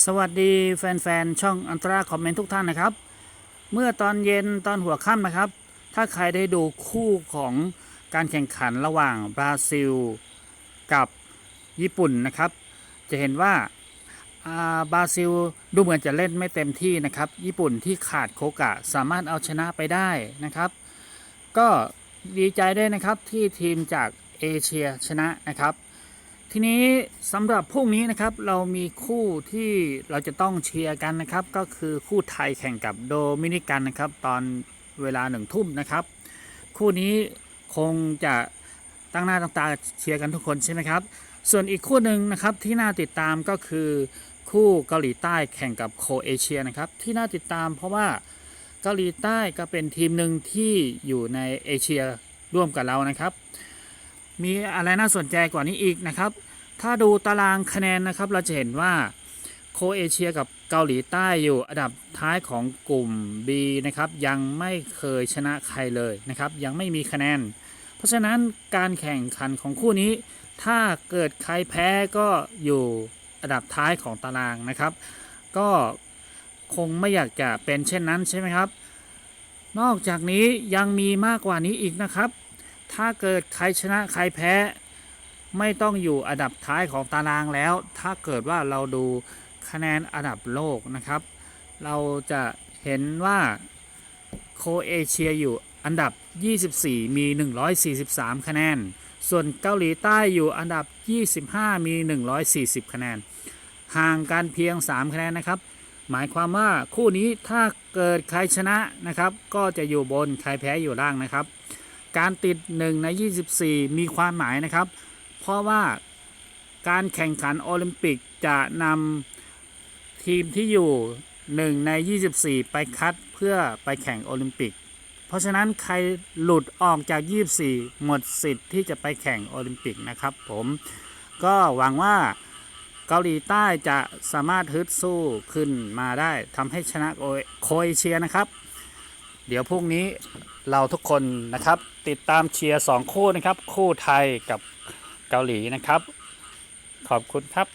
สวัสดีแฟนๆ ช่องอันตราคอมเมนต์ทุกท่านนะครับ เมื่อตอนเย็นตอนหัวค่ำนะครับ ถ้าใครได้ดูคู่ของการแข่งขันระหว่างบราซิล กับญี่ปุ่นนะครับ จะเห็นว่าาบราซิลดูเหมือนจะเล่นไม่เต็มที่นะครับ ญี่ปุ่นที่ขาดโคกะสามารถเอาชนะไปได้นะครับ ก็ดีใจด้วยนะครับที่ทีมจากเอเชียชนะนะครับ ทีนี้สำหรับพรุ่งนี้นะครับเรามีคู่ที่เราจะต้องเชียร์กันนะครับ ก็คือคู่ไทยแข่งกับโดมินิกันนะครับ ตอนเวลาหนึ่งทุ่มนะครับ คู่นี้คงจะตั้งหน้าตั้งตาเชียร์กันทุกคนใช่ไหมครับ ส่วนอีกคู่หนึ่งนะครับที่น่าติดตามก็คือคู่เกาหลีใต้แข่งกับโคเอเชียนะครับ ที่น่าติดตามเพราะว่าเกาหลีใต้ก็เป็นทีมหนึ่งที่อยู่ในเอเชียร่วมกับเรานะครับ มีอะไรน่าสนใจกว่านี้อีกนะครับ ถ้าดูตารางคะแนนนะครับ เราจะเห็นว่าโคเอเชียกับเกาหลีใต้อยู่อันดับท้ายของกลุ่ม B นะครับ ยังไม่เคยชนะใครเลยนะครับ ยังไม่มีคะแนน เพราะฉะนั้นการแข่งขันของคู่นี้ ถ้าเกิดใครแพ้ก็อยู่อันดับท้ายของตารางนะครับ ก็คงไม่อยากจะเป็นเช่นนั้นใช่ไหมครับ นอกจากนี้ยังมีมากกว่านี้อีกนะครับ ถ้าเกิดใครชนะใครแพ้ไม่ต้องอยู่อันดับท้ายของตารางแล้ว ถ้าเกิดว่าเราดูคะแนนอันดับโลกนะครับ เราจะเห็นว่าโคเอเชียอยู่อันดับ 24 มี 143 คะแนน ส่วนเกาหลีใต้อยู่อันดับ 25 มี 140 คะแนน ห่างกันเพียง 3 คะแนนนะครับ หมายความว่าคู่นี้ถ้าเกิดใครชนะนะครับ ก็จะอยู่บน ใครแพ้อยู่ล่างนะครับ การติด 1 ใน 24 มีความหมายนะครับ เพราะว่าการแข่งขันโอลิมปิกจะนำทีมที่อยู่ 1 ใน 24 ไปคัดเพื่อไปแข่งโอลิมปิก เพราะฉะนั้นใครหลุดออกจาก 24 หมดสิทธิ์ที่จะไปแข่งโอลิมปิกนะครับผมก็หวังว่าเกาหลีใต้จะสามารถฮึดสู้ขึ้นมาได้ทำให้ชนะโครเอเชียนะครับ เดี๋ยวพรุ่งนี้ เราทุกคนนะครับ ติดตามเชียร์ 2 คู่นะครับ คู่ไทยกับเกาหลีนะครับ ขอบคุณครับ